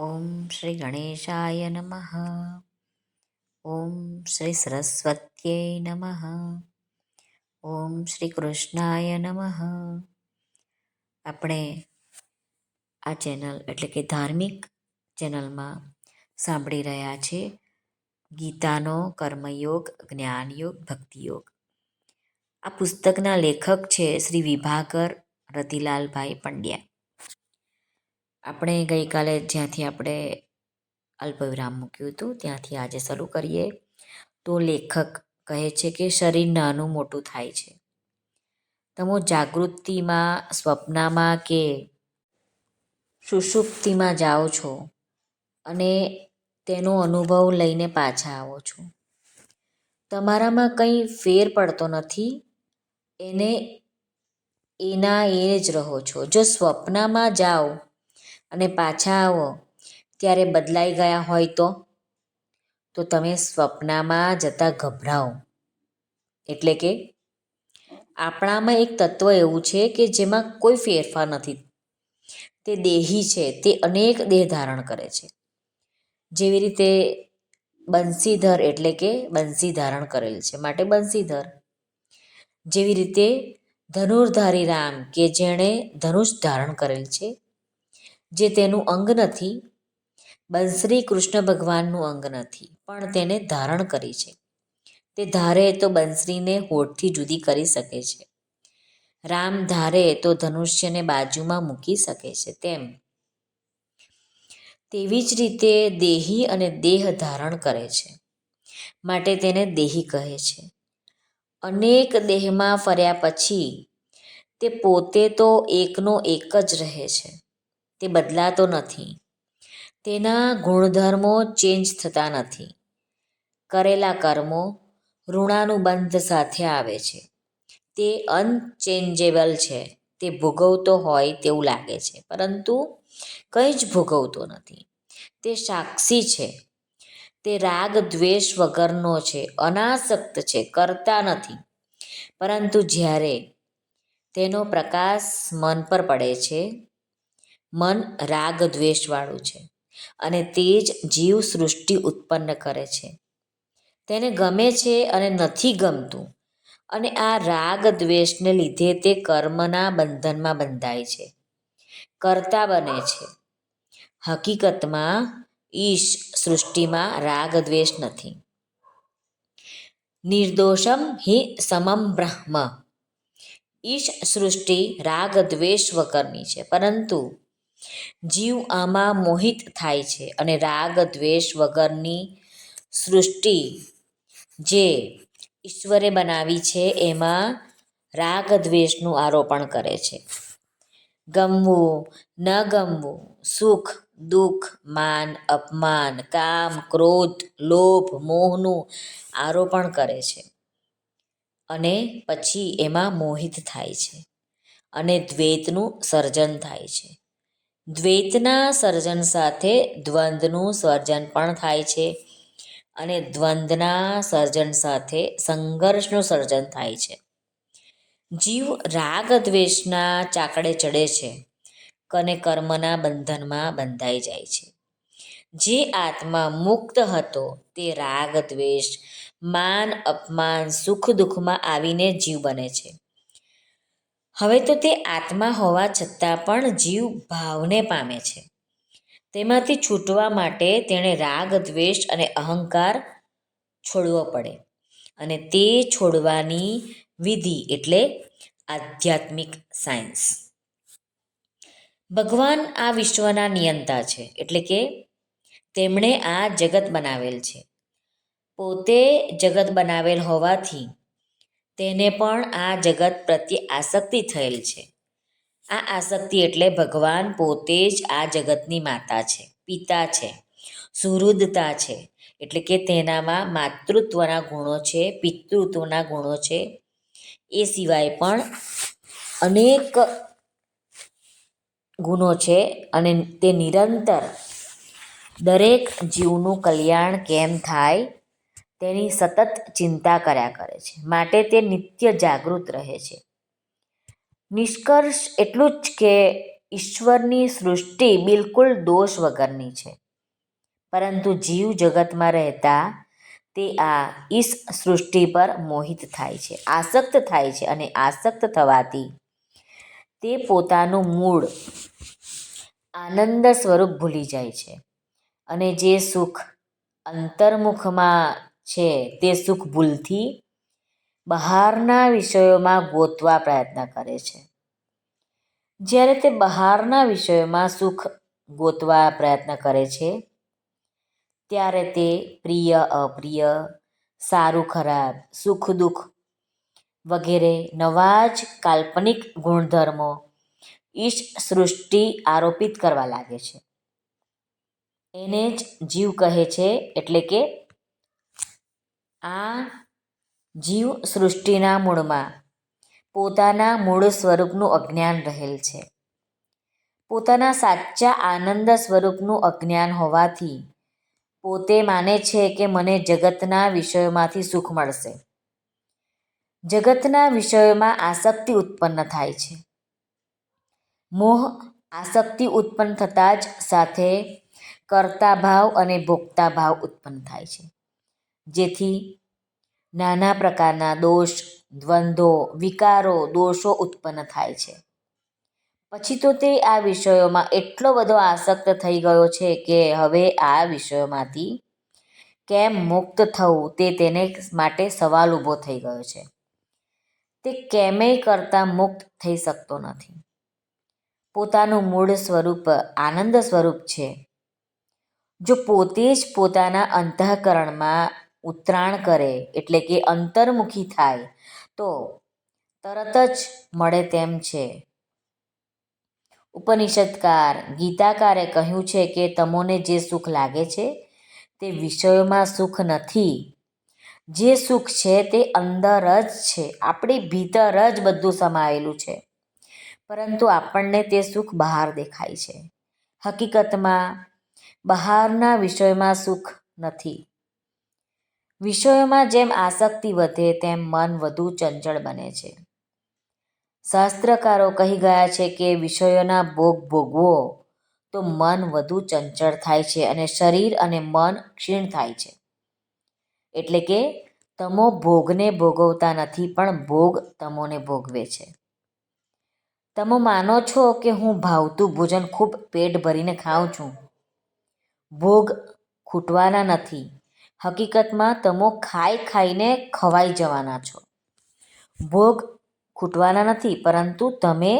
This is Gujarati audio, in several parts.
ઓમ શ્રી ગણેશાય નમઃ ઓમ શ્રી સરસ્વત્યય નમઃ ઓમ શ્રી કૃષ્ણાય નમઃ આપણે આ ચેનલ એટલે કે ધાર્મિક ચેનલમાં સાંભળી રહ્યા છે ગીતાનો કર્મયોગ, જ્ઞાનયોગ, ભક્તિયોગ. આ પુસ્તકના લેખક છે શ્રી વિભાકર રતિલાલભાઈ પંડ્યા. આપણે ગઈકાલે જ્યાંથી આપણે અલ્પવિરામ મૂક્યું હતું, ત્યાંથી આજે શરૂ કરીએ. તો લેખક કહે છે કે શરીર નાનું મોટું થાય છે. તમે જાગૃતિમાં, સ્વપ્નમાં કે સુષુપ્તિમાં જાઓ છો અને તેનો અનુભવ લઈને પાછા આવો છો. તમારામાં કંઈ ફેર પડતો નથી, એને, એના એ જ રહો છો. જો સ્વપ્નમાં જાઓ અને પાછા આવો. ત્યારે બદલાઈ ગયા હોય તો? તો તમે સ્વપ્નમાં જતા ગભરાઓ. એટલે કે? આપણામાં એક તત્વ એવું છે કે જેમાં કોઈ ફેરફાર નથી. તે દેહી છે. તે અનેક દેહ ધારણ કરે છે. જેવી રીતે બંસીધર એટલે કે બંસી ધારણ કરેલ છે. માટે બંસીધર જેવી રીતે ધનુર્ધારી રામ કે જેણે ધનુષ ધારણ કરેલ છે જે તેનું અંગ નથી બંસરી કૃષ્ણ ભગવાનનું અંગ નથી, પણ તેને ધારણ કરી છે. તે ધારે તો બંસરીને હોઠથી જુદી કરી શકે છે. રામ ધારે તો ધનુષ્યને બાજુમાં મૂકી શકે છે, તેમ. તેવી જ રીતે દેહી અને દેહ ધારણ કરે છે, માટે તેને દેહી કહે છે. અનેક દેહમાં ફર્યા પછી તે પોતે તો એકનો એક જ રહે છે. તે બદલાતો નથી. તેના ગુણધર્મો ચેન્જ થતા નથી. કરેલા કર્મો ઋણાનુબંધ સાથે આવે છે. તે અનચેન્જેબલ છે. તે ભોગવતો હોય તેવું લાગે છે. પરંતુ કંઈ જ ભોગવતો નથી. તે સાક્ષી છે. તે રાગ, દ્વેષ વગરનો છે. અનાસક્ત છે. કરતા નથી. પરંતુ જ્યારે તેનો પ્રકાશ મન પર પડે છે મન રાગ દ્વેષવાળું છે અને તે જ જીવ સૃષ્ટિ ઉત્પન્ન કરે છે. તેને ગમે છે અને નથી ગમતું અને આ રાગ દ્વેષને લીધે તે કર્મના બંધનમાં બંધાય છે. કરતા બને છે. હકીકતમાં ઈશ સૃષ્ટિમાં રાગ દ્વેષ નથી. નિર્દોષમ હિ સમમ બ્રહ્મ. ઈશ સૃષ્ટિ રાગ દ્વેષ વગરની છે, પરંતુ જીવ આમાં મોહિત થાય છે અને રાગ, દ્વેષ વગરની સૃષ્ટિ જે ઈશ્વરે બનાવી છે, એમાં રાગ, દ્વેષનું આરોપણ કરે છે. ગમવું, ન ગમવું, સુખ, દુઃખ, માન, અપમાન, કામ, ક્રોધ, લોભ, મોહનું આરોપણ કરે છે. અને પછી એમાં મોહિત થાય છે અને દ્વૈતનું સર્જન થાય છે. દ્વૈતના સર્જન સાથે દ્વંદ્વનું સર્જન પણ થાય છે અને દ્વંદ્વના સર્જન સાથે સંઘર્ષનું સર્જન થાય છે. જીવ રાગ દ્વેષના ચાકડે ચડે છે કને કર્મના બંધનમાં બંધાઈ જાય છે. જે આત્મા મુક્ત હતો તે રાગ દ્વેષ, માન અપમાન, સુખ દુઃખમાં આવીને જીવ બને છે. હવે તો તે આત્મા હોવા છતાં પણ જીવ ભાવને પામે છે. તેમાંથી છૂટવા માટે તેણે રાગ, દ્વેષ અને અહંકાર છોડવો પડે અને તે છોડવાની વિધિ એટલે આધ્યાત્મિક સાયન્સ. ભગવાન આ વિશ્વના નિયંતા છે એટલે કે તેમણે આ જગત બનાવેલ છે. પોતે જગત બનાવેલ હોવાથી તેને પણ આ જગત પ્રત્યે આસક્તિ થયેલ છે. આ આસક્તિ એટલે ભગવાન પોતે જ આ જગતની માતા છે, પિતા છે, સુહૃદતા છે, એટલે કે તેનામાં માતૃત્વના ગુણો છે, પિતૃત્વના ગુણો છે. એ સિવાય પણ અનેક ગુણો છે અને તે નિરંતર દરેક જીવનું કલ્યાણ કેમ થાય તેની સતત ચિંતા કર્યા કરે છે. માટે તે નિત્ય જાગૃત રહે છે. નિષ્કર્ષ એટલું જ કે ઈશ્વરની સૃષ્ટિ બિલકુલ દોષ વગરની છે. પરંતુ જીવ જગતમાં રહેતા તે આ ઈશ સૃષ્ટિ પર મોહિત થાય છે, આસક્ત થાય છે અને આસક્ત થવાથી તે પોતાનું મૂળ આનંદ સ્વરૂપ ભૂલી જાય છે. અને જે સુખ અંતર્મુખમાં છે તે સુખ ભૂલથી બહારના વિષયોમાં ગોતવા પ્રયત્ન કરે છે. જ્યારે તે બહારના વિષયોમાં સુખ ગોતવા પ્રયત્ન કરે છે, ત્યારે તે પ્રિય, અપ્રિય, સારું, ખરાબ, સુખ, દુઃખ વગેરે નવા જ કાલ્પનિક ગુણધર્મો ઈશ સૃષ્ટિ આરોપિત કરવા લાગે છે. એને જ જીવ કહે છે એટલે કે આ જીવ સૃષ્ટિના મૂળમાં પોતાના મૂળ સ્વરૂપનું અજ્ઞાન રહેલ છે. પોતાના સાચા આનંદ સ્વરૂપનું અજ્ઞાન હોવાથી પોતે માને છે કે મને જગતના વિષયોમાંથી સુખ મળશે. જગતના વિષયોમાં આસક્તિ ઉત્પન્ન થાય છે. મોહ આસક્તિ ઉત્પન્ન થતાં જ સાથે કર્તા ભાવ અને ભોગતા ભાવ ઉત્પન્ન થાય છે. જેથી નાના પ્રકારના દોષ, દ્વંદ્વો, વિકારો, દોષો ઉત્પન્ન થાય છે. પછી તો તે આ વિષયોમાં એટલો બધો આસક્ત થઈ ગયો છે કે હવે આ વિષયોમાંથી કેમ મુક્ત થવું તે તેને માટે સવાલ ઊભો થઈ ગયો છે. તે કેમેય કરતાં મુક્ત થઈ શકતો નથી. પોતાનું મૂળ સ્વરૂપ આનંદ સ્વરૂપ છે. જો પોતે જ પોતાના અંતઃકરણમાં ઉતરાણ કરે એટલે કે અંતર્મુખી થાય, તો તરત જ મળે તેમ છે. ઉપનિષદકાર, ગીતાકારે કહ્યું છે કે તમોને જે સુખ લાગે છે તે વિષયોમાં સુખ નથી. જે સુખ છે તે અંદર જ છે, આપણી ભીતર જ બધું સમાયેલું છે. પરંતુ આપણને તે સુખ બહાર દેખાય છે. હકીકતમાં બહારના વિષયોમાં સુખ નથી. વિષયોમાં જેમ આસક્તિ વધે, તેમ મન વધુ ચંચળ બને છે. શાસ્ત્રકારો કહી ગયા છે કે વિષયોના ભોગ ભોગવો તો મન વધુ ચંચળ થાય છે અને શરીર અને મન ક્ષીણ થાય છે. એટલે કે તમો ભોગને ભોગવતા નથી, પણ ભોગ તમોને ભોગવે છે. તમે માનો છો કે હું ભાવતું ભોજન ખૂબ પેટ ભરીને ખાઉં છું? ભોગ ખૂટવાના નથી. હકીકતમાં તમો ખાઈ ખાઈને ખવાઈ જવાના છો. ભોગ ખૂટવાના નથી, પરંતુ તમે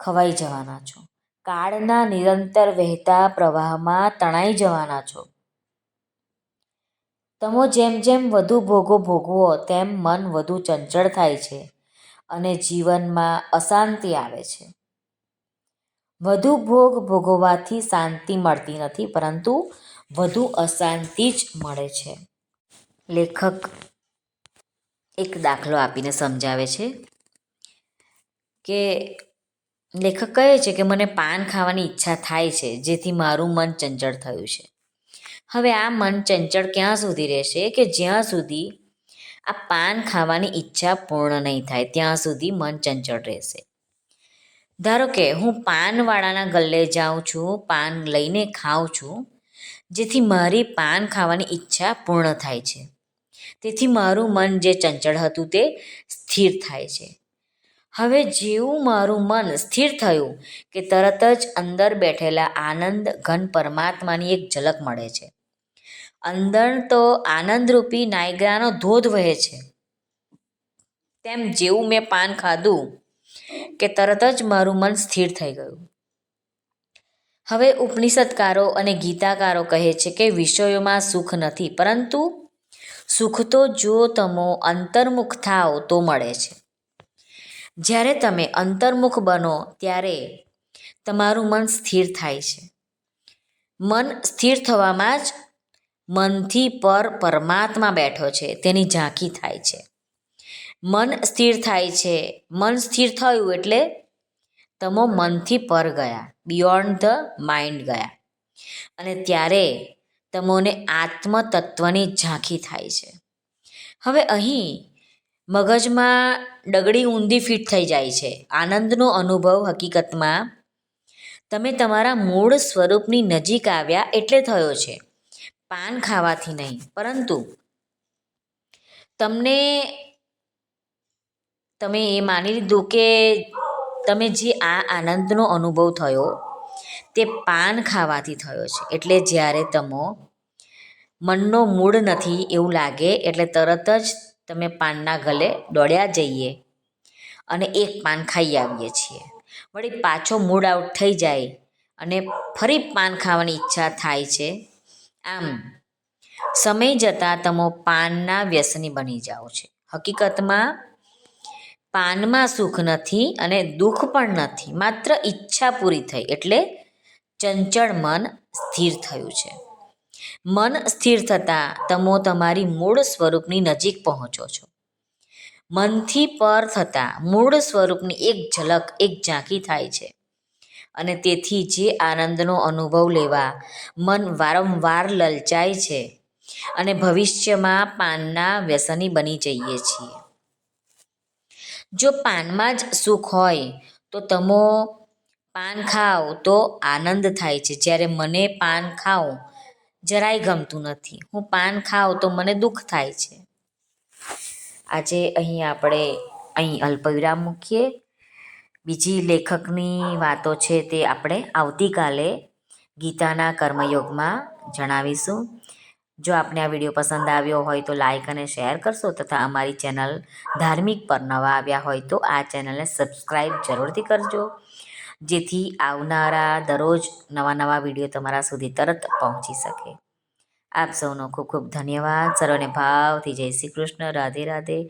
ખવાઈ જવાના છો. કાળના નિરંતર વહેતા પ્રવાહમાં તણાઈ જવાના છો. તમો જેમ જેમ વધુ ભોગો ભોગવો, તેમ મન વધુ ચંચળ થાય છે અને જીવનમાં અશાંતિ આવે છે. વધુ ભોગ ભોગવવાથી શાંતિ મળતી નથી, પરંતુ વધુ અશાંતિ જ મળે છે. લેખક એક દાખલો આપીને સમજાવે છે કે લેખક કહે છે કે મને પાન ખાવાની ઈચ્છા થાય છે, જેથી મારું મન ચંચળ થયું છે. હવે આ મન ચંચળ ક્યાં સુધી રહેશે કે જ્યાં સુધી આ પાન ખાવાની ઈચ્છા પૂર્ણ નહીં થાય, ત્યાં સુધી મન ચંચળ રહેશે? ધારો કે હું પાનવાળાના ગલ્લે જાઉં છું, પાન લઈને ખાઉં છું જેથી મારી પાન ખાવાની ઈચ્છા પૂર્ણ થાય છે. તેથી મારું મન જે ચંચળ હતું તે સ્થિર થાય છે. હવે જેવું મારું મન સ્થિર થયું કે તરત જ અંદર બેઠેલા આનંદ, ઘન પરમાત્માની એક ઝલક મળે છે. અંદર તો આનંદરૂપી નાયગ્રાનો ધોધ વહે છે. તેમ જેવું મેં પાન ખાધું કે તરત જ મારું મન સ્થિર થઈ ગયું. હવે ઉપનિષદકારો અને ગીતાકારો કહે છે કે વિષયોમાં સુખ નથી, પરંતુ સુખ તો જો તમો અંતર્મુખ થાવ તો મળે છે. જ્યારે તમે અંતર્મુખ બનો, ત્યારે તમારું મન સ્થિર થાય છે. મન સ્થિર થવામાં જ મનથી પર પરમાત્મા બેઠો છે, તેની ઝાંખી થાય છે. મન સ્થિર થાય છે. મન સ્થિર થયું એટલે તમો મનથી પર ગયા બિયોન્ડ ધ માઇન્ડ ગયા. અને ત્યારે તમોને આત્મતત્વની ઝાંખી થાય છે. હવે અહીં મગજમાં ડગડી ઊંધી ફિટ થઈ જાય છે. આનંદનો અનુભવ હકીકતમાં તમે તમારા મૂળ સ્વરૂપની નજીક આવ્યા એટલે થયો છે. પાન ખાવાથી નહીં, પરંતુ તમને, તમે એ માની લીધું કે તમે જે આ આનંદનો અનુભવ થયો, તે પાન ખાવાથી થયો છે. એટલે જ્યારે તમો મનનો મૂળ નથી એવું લાગે, એટલે તરત જ તમે પાનના ગલે દોડ્યા જઈએ અને એક પાન ખાઈ આવીએ છીએ. વળી પાછો મૂડ આઉટ થઈ જાય અને ફરી પાન ખાવાની ઈચ્છા થાય છે, આમ સમય જતાં તમો પાનના વ્યસની બની જાઓ છે. હકીકતમાં પાનમાં સુખ નથી અને દુઃખ પણ નથી. માત્ર ઈચ્છા પૂરી થઈ એટલે ચંચળ મન સ્થિર થયું છે. મન સ્થિર થતાં તમો તમારી મૂળ સ્વરૂપની નજીક પહોંચો છો. મનથી પર થતાં મૂળ સ્વરૂપની એક ઝલક, એક ઝાંકી થાય છે. અને તેથી જે આનંદનો અનુભવ લેવા મન વારંવાર લલચાય છે અને ભવિષ્યમાં પાનના વ્યસની બની જઈએ છીએ. જો પાનમાં જ સુખ હોય, તો તમો પાન ખાઓ તો આનંદ થાય છે. જ્યારે મને પાન ખાઉં જરાય ગમતું નથી. હું પાન ખાઉં તો મને દુઃખ થાય છે. આજે અહીં આપણે અહીં અલ્પવિરામ મૂકીએ. બીજી લેખકની વાતો છે તે આપણે આવતીકાલે ગીતાના કર્મયોગમાં જણાવીશું. જો આપને આ વીડિયો પસંદ આવ્યો હોય તો લાઇક અને શેર કરશો તથા અમારી ચેનલ ધાર્મિક પર નવા આવ્યા હોય તો આ ચેનલને સબસ્ક્રાઈબ જરૂરથી કરજો. જેથી આવનારા દરરોજ નવા નવા વીડિયો તમારા સુધી તરત પહોંચી શકે. આપ સૌનો ખૂબ ખૂબ ધન્યવાદ. સર્વને ભાવથી જય શ્રી કૃષ્ણ. રાધે રાધે.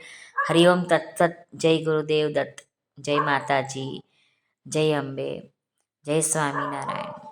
હરિઓમ તત્સત જય ગુરુદેવ દત્ત. જય માતાજી. જય અંબે. જય સ્વામિનારાયણ.